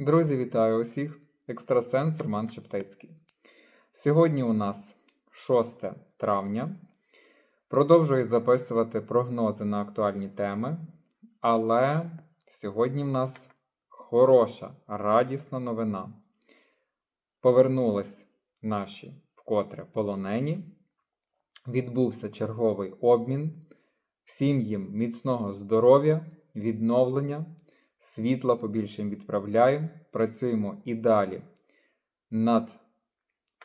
Друзі, вітаю усіх! Екстрасенс Роман Шептицький. Сьогодні у нас 6 травня. Продовжую записувати прогнози на актуальні теми, але сьогодні в нас хороша, радісна новина. Повернулись наші вкотре полонені. Відбувся черговий обмін. Всім їм міцного здоров'я, відновлення, світла побільше відправляємо. Працюємо і далі над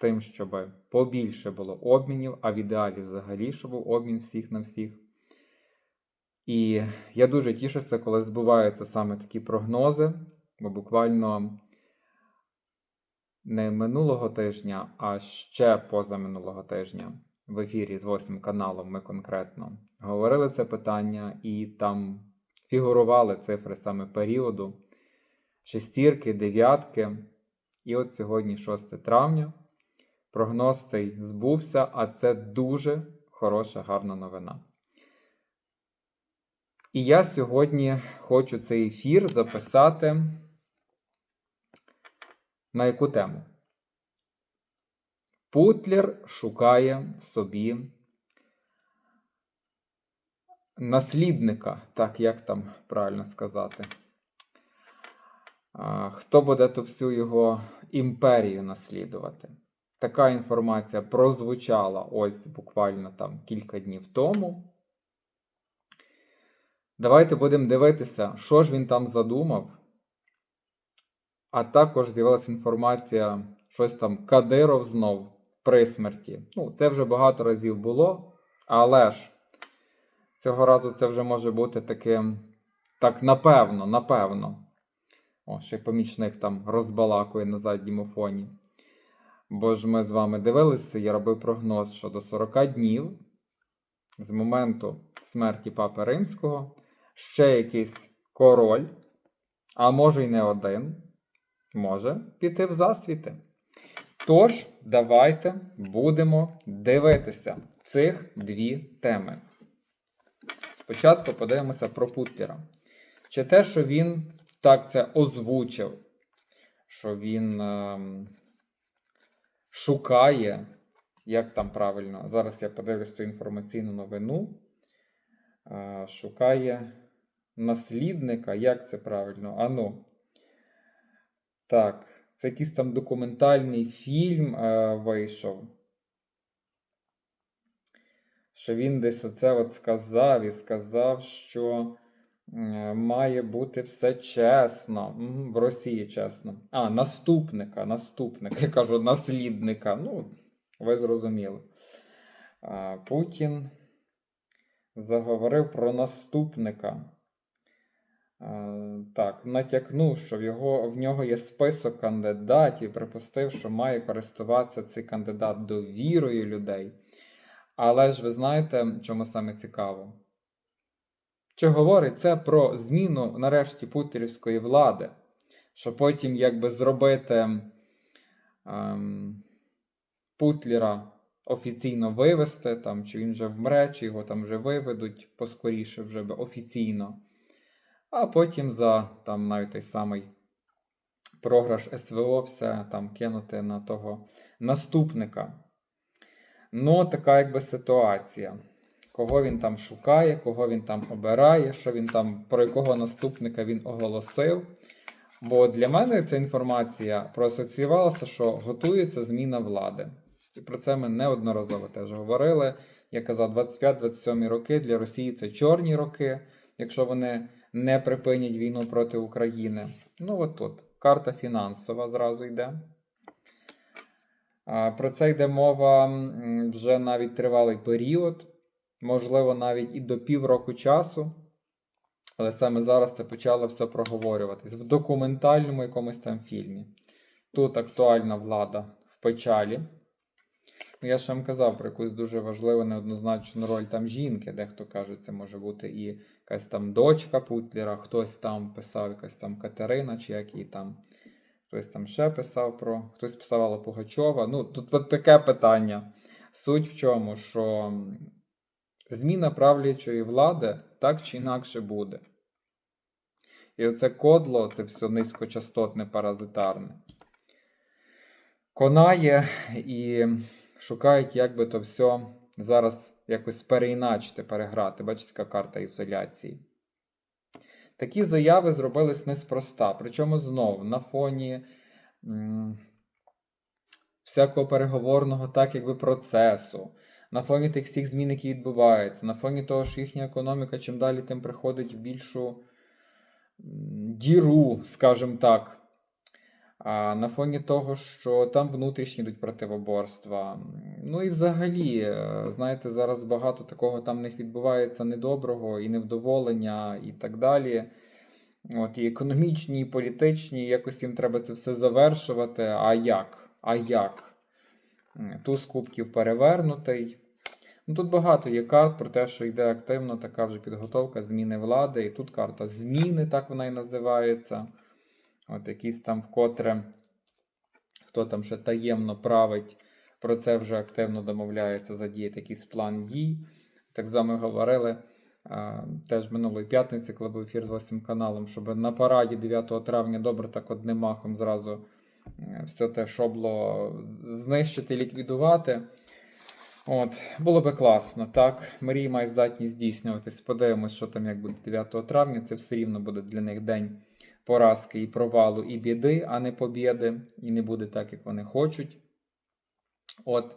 тим, щоб побільше було обмінів, а в ідеалі взагалі, щоб був обмін всіх на всіх. І я дуже тішуся, коли збуваються саме такі прогнози, бо буквально не минулого тижня, а ще позаминулого тижня в ефірі з 8 каналом ми конкретно говорили це питання, і там фігурували цифри саме періоду шестірки, дев'ятки. І от сьогодні, 6 травня, прогноз цей збувся, а це дуже хороша, гарна новина. І я сьогодні хочу цей ефір записати на яку тему? Путлер шукає собі наслідника, так як там правильно сказати. Хто буде ту всю його імперію наслідувати? Така інформація прозвучала ось буквально там кілька днів тому. Давайте будемо дивитися, що ж він там задумав. А також з'явилася інформація, щось там Кадиров знов при смерті. Ну, це вже багато разів було, але ж цього разу це вже може бути таким, так, напевно, напевно. О, ще помічник там розбалакує на задньому фоні. Бо ж ми з вами дивилися, я робив прогноз, що до 40 днів з моменту смерті Папи Римського ще якийсь король, а може й не один, може піти в засвіти. Тож, давайте будемо дивитися цих дві теми. Спочатку подивимося про Путлера. Чи те, що він так це озвучив, що він е, шукає, як там правильно, зараз я подивлюсь ту інформаційну новину, е, шукає наслідника, як це правильно? Ану. Так, це якийсь там документальний фільм е, вийшов. Що він десь оце от сказав і сказав, що має бути все чесно. В Росії чесно. А, наступника, наступника. Я кажу, наслідника. Ну, ви зрозуміли. Путін заговорив про наступника. Так, натякнув, що в, його, в нього є список кандидатів, припустив, що має користуватися цей кандидат довірою людей. Але ж ви знаєте, чому саме цікаво? Чи говорить це про зміну нарешті путерівської влади, що потім якби зробити ем, Путлера офіційно вивести, там, чи він вже вмре, чи його там вже виведуть поскоріше вже би офіційно а потім за там навіть той самий програш СВО все там кинути на того наступника. Ну, така якби ситуація. Кого він там шукає, кого він там обирає, що він там, про якого наступника він оголосив. Бо для мене ця інформація проасоціювалася, що готується зміна влади. І про це ми неодноразово теж говорили. Я казав, 25-27 роки для Росії це чорні роки, якщо вони не припинять війну проти України. Ну, от тут карта фінансова зразу йде. Про це йде мова вже навіть тривалий період, можливо, навіть і до півроку часу. Але саме зараз це почало все проговорюватись в документальному якомусь там фільмі. Тут актуальна влада в печалі. Я ж вам казав про якусь дуже важливу неоднозначну роль там жінки. Дехто каже, це може бути і якась там дочка Путлера, хтось там писав, якась там Катерина, чи як її там. Хтось там ще писав про, хтось писав Алла Пугачова. Ну, тут от таке питання. Суть в чому, що зміна правлячої влади так чи інакше буде. І оце кодло, це все низькочастотне паразитарне. Конає і шукають, як би то все зараз якось переіначити, переграти. Бачите, яка карта ізоляції. Такі заяви зробились неспроста. Причому знову на фоні м, всякого переговорного, так якби процесу, на фоні тих всіх змін, які відбуваються, на фоні того, що їхня економіка чим далі, тим приходить в більшу діру, скажімо так. На фоні того, що там внутрішні йдуть противоборства. Ну і взагалі, е, знаєте, зараз багато такого там в них відбувається недоброго і невдоволення, і так далі. От, і економічні, і політичні, якось їм треба це все завершувати. А як? А як? Туз кубків перевернутий. Ну, тут багато є карт про те, що йде активно така вже підготовка зміни влади. І тут карта зміни, так вона і називається. От якісь там вкотре, хто там ще таємно править, про це вже активно домовляється задіяти якийсь план дій. Так само говорили теж минулої п'ятниці, коли був ефір з вашим каналом, щоб на параді 9 травня добре так одним махом зразу е, все те шобло знищити, ліквідувати. От, було би класно, так. Мрії мають здатність здійснюватись. Подивимось, що там як буде 9 травня. Це все рівно буде для них день поразки і провалу, і біди, а не побєди. І не буде так, як вони хочуть. От.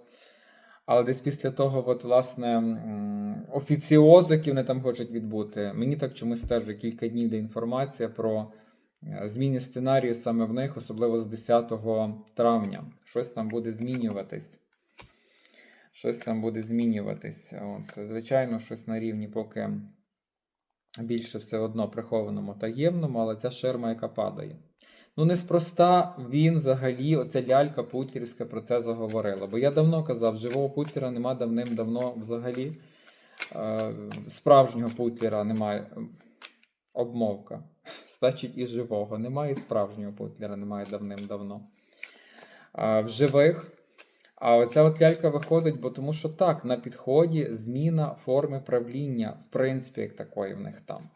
Але десь після того, от, власне, м, офіціози, які вони там хочуть відбути, мені так чомусь теж вже кілька днів йде інформація про е, зміни сценарію саме в них, особливо з 10 травня. Щось там буде змінюватись. Щось там буде змінюватись. От, звичайно, щось на рівні поки більше все одно прихованому таємному, але ця ширма, яка падає. Ну, неспроста він взагалі, оця лялька путлерівська про це заговорила. Бо я давно казав, живого путлера нема давним-давно взагалі. Е, справжнього путлера немає. Обмовка. Значить, і живого. Немає і справжнього путлера, немає давним-давно. А, в живих. А оця от лялька виходить, бо тому що так, на підході зміна форми правління, в принципі, як такої в них там.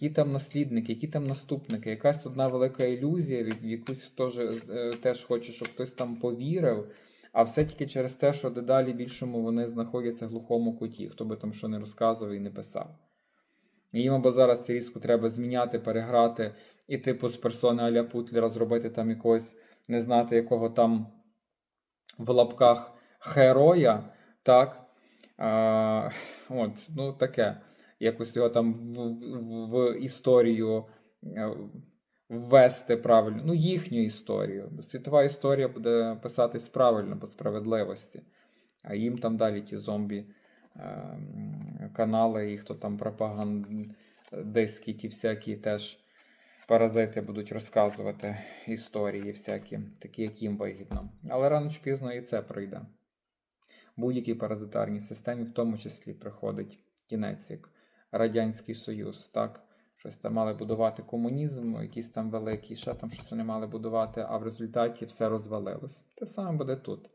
Які там наслідники, які там наступники, якась одна велика ілюзія, в в якусь теж, е, теж хоче, щоб хтось там повірив. А все тільки через те, що дедалі більшому вони знаходяться в глухому куті, хто би там що не розказував і не писав. Їм або зараз різко треба зміняти, переграти, і типу з персони Аля Путлера зробити там якогось, не знати, якого там в лапках героя, так? А, от, ну таке. Якось його там в, в, в історію е, ввести правильно. Ну, їхню історію. Світова історія буде писатись правильно по справедливості. А їм там далі ті зомбі е, канали, і хто там пропагандистські, ті всякі теж паразити будуть розказувати історії всякі, такі, як їм вигідно. Але рано чи пізно і це пройде. Будь-якій паразитарній системі, в тому числі, приходить кінець, як Радянський Союз. так? Щось там мали будувати комунізм, якийсь там великий, ще там щось вони мали будувати, а в результаті все розвалилось. Те саме буде тут.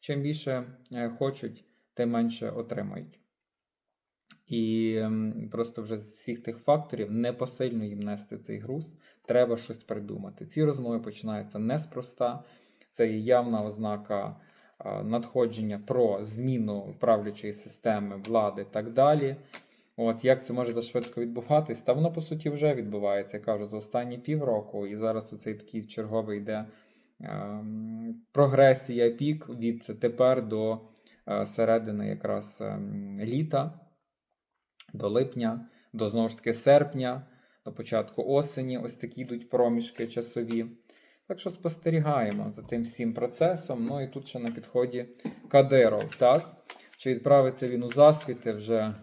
Чим більше е, хочуть, тим менше отримають. І просто вже з всіх тих факторів непосильно їм нести цей груз, треба щось придумати. Ці розмови починаються неспроста, це є явна ознака надходження про зміну правлячої системи, влади і так далі. От як це може зашвидко відбуватись? Та воно по суті вже відбувається, я кажу, за останні півроку, і зараз оцей такий черговий йде ем, прогресія пік від тепер до е, середини якраз ем, літа до липня, до знову ж таки серпня, до початку осені. Ось такі йдуть проміжки часові. Так що спостерігаємо за тим всім процесом. Ну і тут ще на підході Кадиров, так? Чи відправиться він у засвіти вже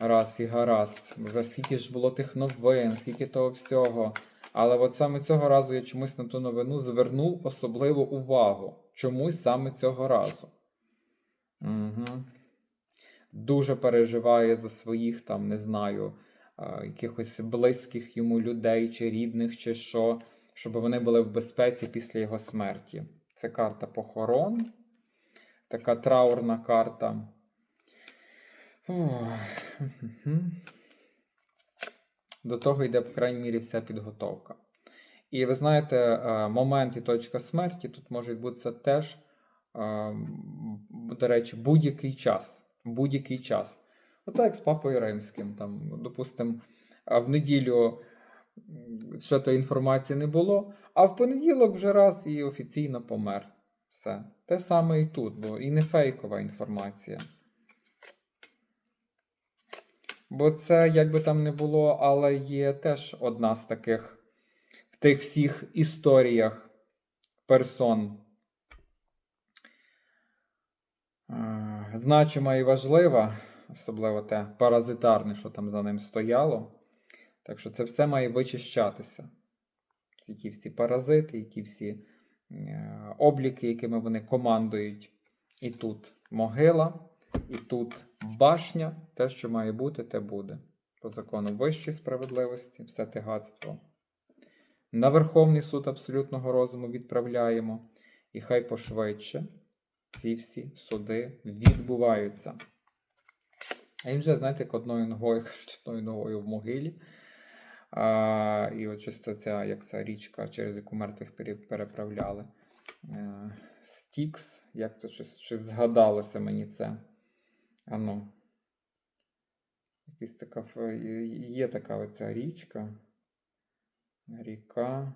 раз і гаразд? Вже скільки ж було тих новин, скільки того всього. Але от саме цього разу я чомусь на ту новину звернув особливу увагу. Чомусь саме цього разу. Угу дуже переживає за своїх, там, не знаю, якихось близьких йому людей, чи рідних, чи що, щоб вони були в безпеці після його смерті. Це карта похорон, така траурна карта. До того йде, по крайній мірі, вся підготовка. І ви знаєте, момент і точка смерті тут може відбутися теж, до речі, будь-який час. Будь-який час. Отак, як з Папою Римським. Там, допустимо, в неділю ще тої інформації не було, а в понеділок вже раз і офіційно помер. Все. Те саме і тут, бо і не фейкова інформація. Бо це, як би там не було, але є теж одна з таких в тих всіх історіях персон. Значима і важлива, особливо те паразитарне, що там за ним стояло. Так що це все має вичищатися. Ті всі паразити, і ті всі е, обліки, якими вони командують. І тут могила, і тут башня. Те, що має бути, те буде. По закону вищої справедливості, все те гадство. На Верховний суд абсолютного розуму відправляємо. І хай пошвидше ці всі суди відбуваються. А їм вже, знаєте, як одною ногою, кажуть, одною ногою в могилі. А, і от чисто ця, як ця річка, через яку мертвих переправляли. Е, Стікс, як це щось, щось згадалося мені це. Ану. Якась така є така оця річка. Ріка.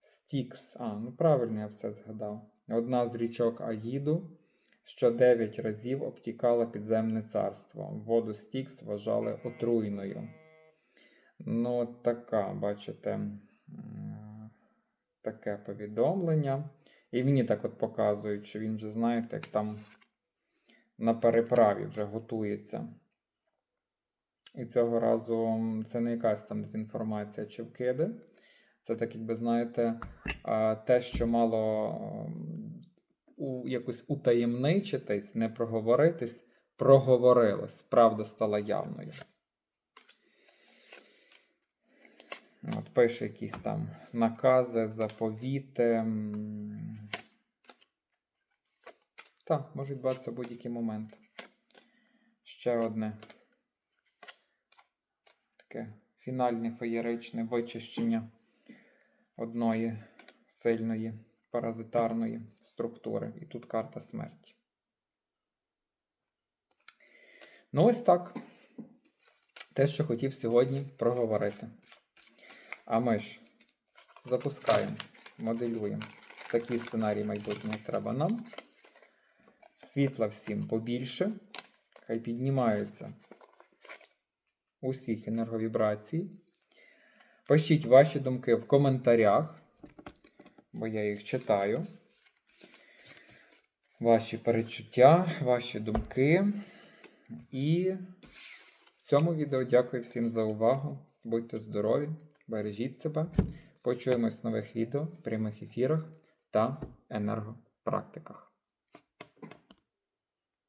Стікс. А, ну правильно я все згадав. Одна з річок Аїду, що дев'ять разів обтікала підземне царство. Воду Стікс вважали отруйною. Ну, така, бачите, таке повідомлення. І мені так от показують, що він вже, знаєте, як там на переправі вже готується. І цього разу це не якась там дезінформація чи вкиди. Це так, якби знаєте, те, що мало у, якось утаємничитись, не проговоритись, проговорилось. Правда стала явною. От пише якісь там накази, заповіти. Та, може відбуватися будь-який момент. Ще одне таке фінальне феєричне вичищення одної сильної паразитарної структури. І тут карта смерті. Ну, ось так. Те, що хотів сьогодні проговорити. А ми ж запускаємо, моделюємо. Такий сценарій майбутнього треба нам. Світла всім побільше. Хай піднімаються усіх енерговібрацій. Пишіть ваші думки в коментарях, бо я їх читаю. Ваші перечуття, ваші думки. І в цьому відео дякую всім за увагу. Будьте здорові, бережіть себе. Почуємось в нових відео, прямих ефірах та енергопрактиках.